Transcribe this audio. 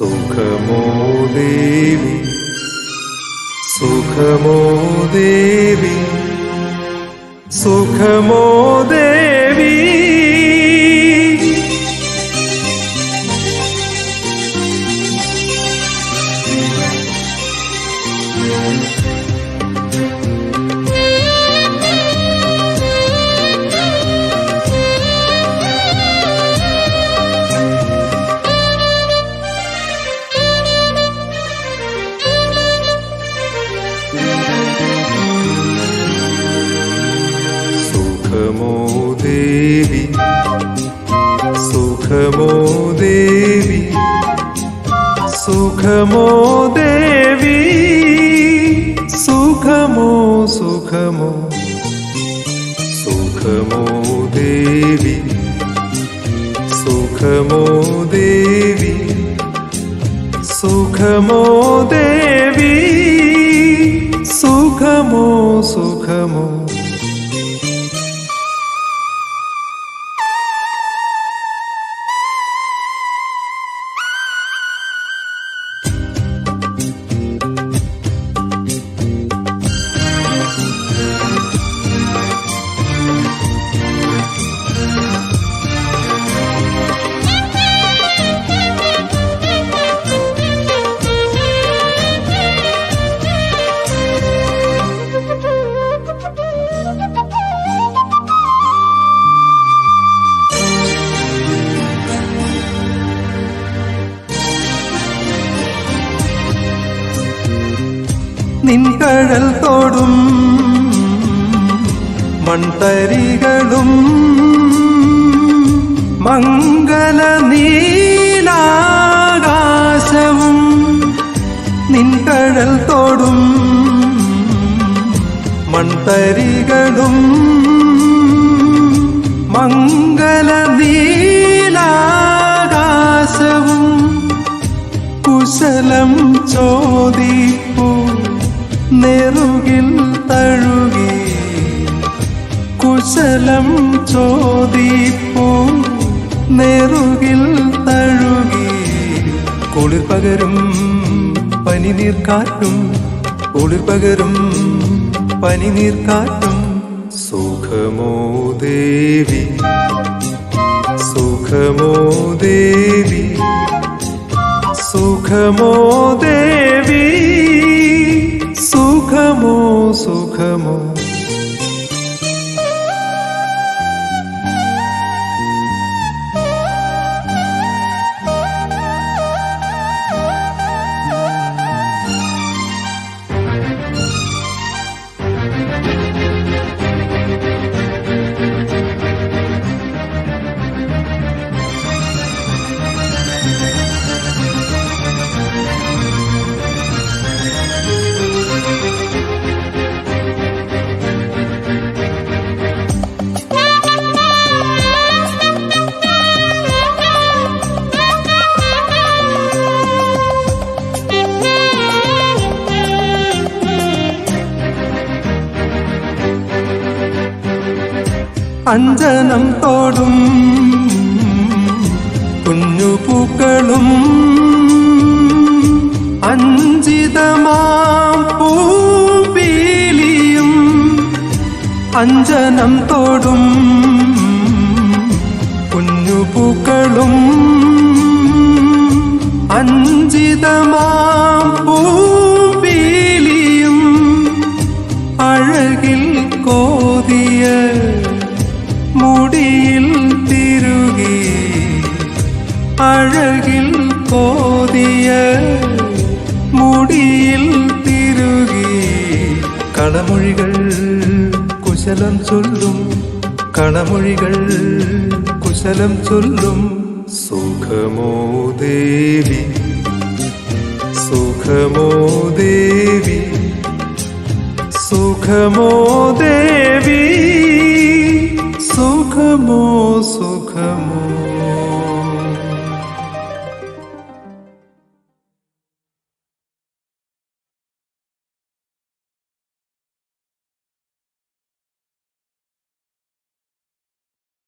സുഖമോ ദേവി? സുഖമോ ദേവി? സുഖമോ ദേവി? ദേവി സുഖമോ ദേവി സുഖമോ ദേവി സുഖമോ സുഖമോ സുഖമോ ദേവി സുഖമോ ദേവി സുഖമോ ദേവി. നിൻകഴൽ തോടും മൺതരികളും മംഗല നീലാകാശവും നിൻ നിൻകഴൽ തോടും മൺതരികളും ചോദിപ്പൂ. നെറുകിൽ തഴുകി കുളിർ പകരും പനിനീർക്കാറ്റും കുളിർ പകരും പനിനീർക്കാറ്റും സുഖമോ ദേവി സുഖമോ ദേവി സുഖമോ ദേവി സുഖമോ സുഖമോ. അഞ്ജനം തോടും കുഞ്ഞു പൂക്കളും അഞ്ചിതമാം പൂപീലിയും അഞ്ജനം തോടും കുഞ്ഞു പൂക്കളും അഞ്ചിതമാം പൂപീലിയും മുടിയിൽ തിരുകി അഴകിൽ കോതിയ മുടിയിൽ തിരുകി കളമൊഴികൾ കുശലം ചൊല്ലും കളമൊഴികൾ കുശലം ചൊല്ലും. സുഖമോ ദേവി സുഖമോ ദേവി സുഖമോ ദേവി സുഖമോ സുഖമോ